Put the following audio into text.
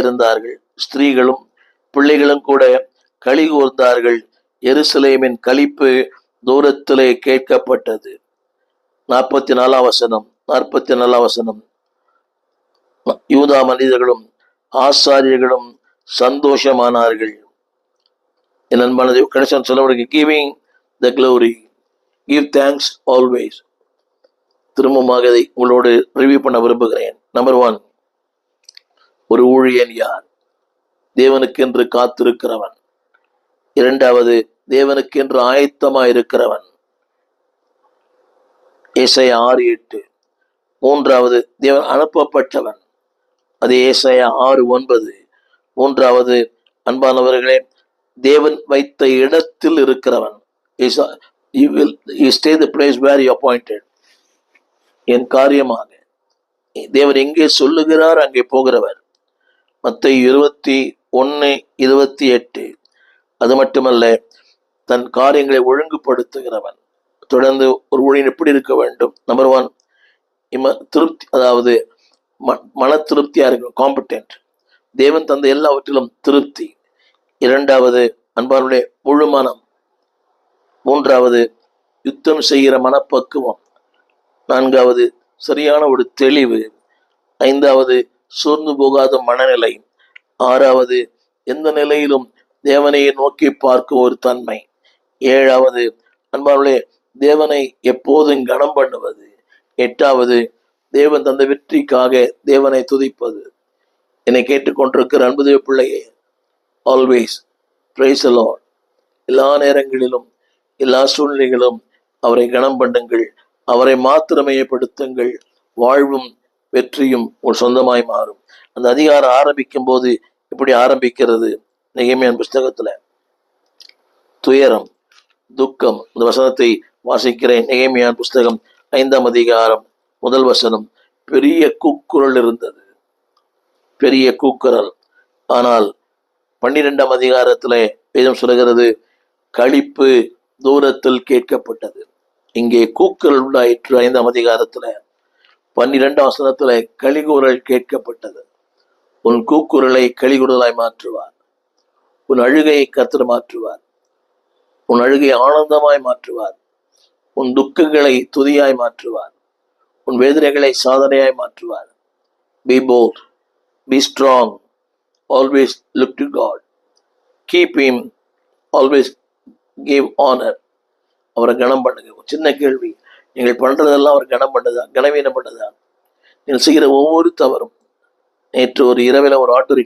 இருந்தார்கள் ஸ்திரீகளும் பிள்ளைகளும் கூட களி கூர்ந்தார்கள். எருசலேமின் கழிப்பு தூரத்திலே கேட்கப்பட்டது. நாற்பத்தி நாலாம் வசனம் நாற்பத்தி நாலாம் வசனம். யூதா மனிதர்களும் ஆசாரியர்களும் சந்தோஷமானார்கள். என் அன்பானது கடைசி சொல்லப்படுங்க giving the glory give thanks always திரும்பமாக உங்களோடு ரிவ்யூ பண்ண விரும்புகிறேன். நம்பர் ஒன் ஒரு ஊழியன் யார்? தேவனுக்கென்று காத்திருக்கிறவன். இரண்டாவது தேவனுக்கென்று ஆயத்தமாய் இருக்கிறவன் ஏசாயா ஆறு எட்டு. மூன்றாவது தேவன் அனுப்பப்பட்டவன். அது ஏசாயா ஆறு ஒன்பது. மூன்றாவது அன்பானவர்களே தேவன் வைத்த இடத்தில் இருக்கிறவன். Will stay the place where you appointed என் காரியமாக. தேவன் எங்கே சொல்லுகிறார் அங்கே போகிறவர். மற்ற இருபத்தி ஒன்று இருபத்தி எட்டு. அது மட்டுமல்ல தன் காரியங்களை ஒழுங்குபடுத்துகிறவன். தொடர்ந்து ஒரு ஊழியன் எப்படி இருக்க வேண்டும்? நம்பர் ஒன் இம திருப்தி அதாவது ம மன திருப்தியாக இருக்கணும் காம்படென்ட் தேவன் தந்த எல்லாவற்றிலும் திருப்தி. இரண்டாவது அன்பாருடைய முழு மனம் மூன்றாவது யுத்தம் செய்கிற மனப்பக்குவம். நான்காவது சரியான ஒரு தெளிவு. ஐந்தாவது சோர்ந்து போகாத மனநிலை. ஆறாவது எந்த நிலையிலும் தேவனையை நோக்கி பார்க்கும் ஒரு தன்மை. ஏழாவது அன்பார்களே தேவனை எப்போதும் கனம் பண்ணுவது. எட்டாவது தேவன் தந்த வெற்றிக்காக தேவனை துதிப்பது. என்னை கேட்டுக்கொண்டிருக்கிற அன்புதேவ பிள்ளையே ஆல்வேஸ் பிரைஸ் லார்ட் எல்லா நேரங்களிலும் எல்லா சூழ்நிலைகளும் அவரை கனம் பண்ணுங்கள். அவரை மாத்திரமையப்படுத்துங்கள். வாழ்வும் வெற்றியும் ஒரு சொந்தமாய் மாறும். அந்த அதிகாரம் ஆரம்பிக்கும் போது இப்படி ஆரம்பிக்கிறது? நெகிமையான் புஸ்தகத்துல. துயரம் துக்கம் இந்த வசனத்தை வாசிக்கிறேன். நெகிமையான் புஸ்தகம் ஐந்தாம் அதிகாரம் முதல் வசனம். பெரிய கூக்குரல் இருந்தது. பெரிய கூக்குரல். ஆனால் பன்னிரெண்டாம் அதிகாரத்தில் வேதம் சொல்கிறது கழிப்பு தூரத்தில் கேட்கப்பட்டது. இங்கே கூக்குரல் உண்டாயிற்று ஐந்தாம் அதிகாரத்துல. பன்னிரெண்டு வசனத்துல கலிகூரல் கேட்கப்பட்டது. உன் கூக்குரலை கலிகுரலாய் மாற்றுவார். உன் அழுகையை கத்திர மாற்றுவார். உன் அழுகை ஆனந்தமாய் மாற்றுவார். உன் துக்கங்களை துதியாய் மாற்றுவார். உன் வேதனைகளை சாதனையாய் மாற்றுவார். Be bold be strong always look to God keep him always give honour அவரை கனம் பண்ணுங்க சின்ன கேள்வி. நீங்கள் பண்றதெல்லாம் அவர் கனம் பண்ணுதா? கனவீனம் பண்ணுதா? நீங்கள் செய்கிற ஒவ்வொரு தவறும் நேற்று ஒரு இரவில் ஒரு ஆட்டோ